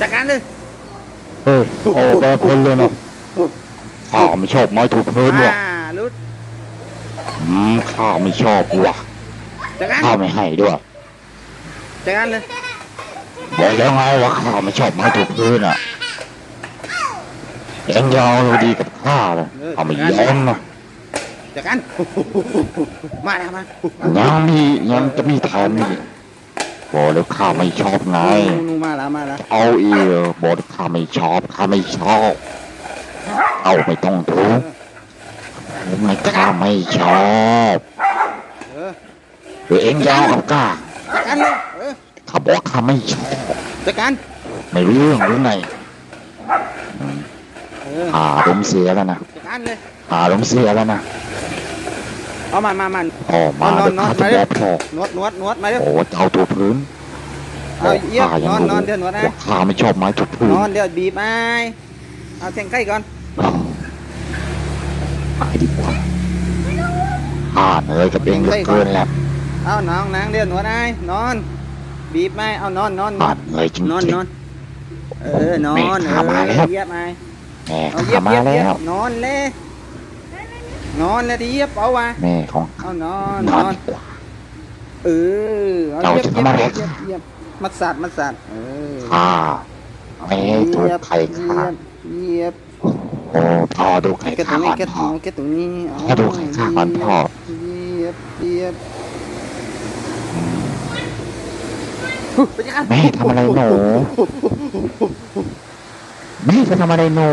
จัดการเลยเออโอ้แปรพ้นเลยเนาะข้าไม่ชอบไม้ถูกพื้นว่ะอ่ารุดอืมข้าไม่ชอบว่ะจัดการข้าไม่ให้ด้วยจัดการเลยบอกแล้วไงว่าข้าไม่ชอบไม้ถูกพื้นอะเอ็งยาวดีกับข้าเลยข้าไม่ยอมนะจัดการมาแล้วมายังมียังจะมีแถมอีก บอกแล้วข้าไม่ชอบไง นูมาแล้วมาแล้วเอาอีกบอกแล้วข้าไม่ชอบข้าไม่ชอบ เอาไม่ต้องทุกไม่ข้าไม่ชอบเออหรือเอ็งยาวกับข้าจัดการเลยเออข้าบอกข้าไม่ชอบ จัดการไม่รู้เรื่องหรือไงเออหาลมณ์เสียแล้วนะจัดการเลยหาลมณ์เสียแล้วนะเอามามามาพ่อมาเดี๋ยวข้าจะบอกพ่อนวดนวดนวดมาเร็วโอ้เจ้าตัวพื้นเอาเยี่ยมข้ายันงอนรู้นอนเดี๋ยวนวดนะว่าข้าไม่ชอบไม้ถูกพื้นนอนเดี๋ยวบีบไม้เอาแทงไข่ก่อนไปดีกว่าข้าเหนื่อยกับเองเหลือเกินแล้วเอาน้องนางเดี๋ยวนวดไอ้นอน บีบไม้เอานอนนอนนข้าอนเหนื่อยจริงนอนๆนอนเออนอนแม่เอข้ามาแล้วอเยียบไม้แม่เอาเยียข้าบมาเยียบแล้เยียวบนอนเลย นอนแล้วที่เยียบเอาวะแม่ของเอานอนนนอนอนดีกว่าเออเอาเจ้าเยียบจะเยียทำบอะไรเยียบเยียบมัดสัตว์มัดสัตว์เออข้าไม่ให้ถูกใครฆ่าเยียบโอ้พ่อดูใครเยียบแกตรฆ่างนี้ก่อนแกตรพ่องนี้แกตรงนี้พ่อดูใครฆ่าก่อนพ่อเยียบเยียบฮึไปจัดการแม่ทำอะไรหนูแม่จะทำอะไรหนู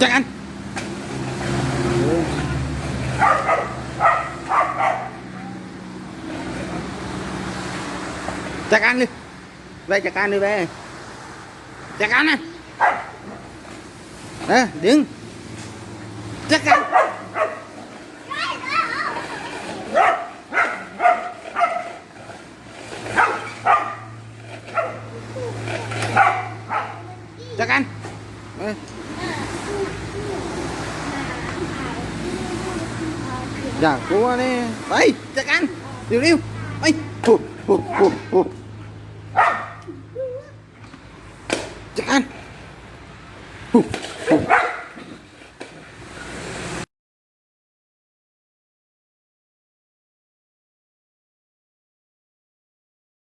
จัดการจัดการเลยไปจัดการ อยากการเอออย่ากลัวนี่ไปจัดการเร็วๆไปปุ๊บปุ๊บปุ๊บปุ๊บจัดการปุ๊บปุ๊บ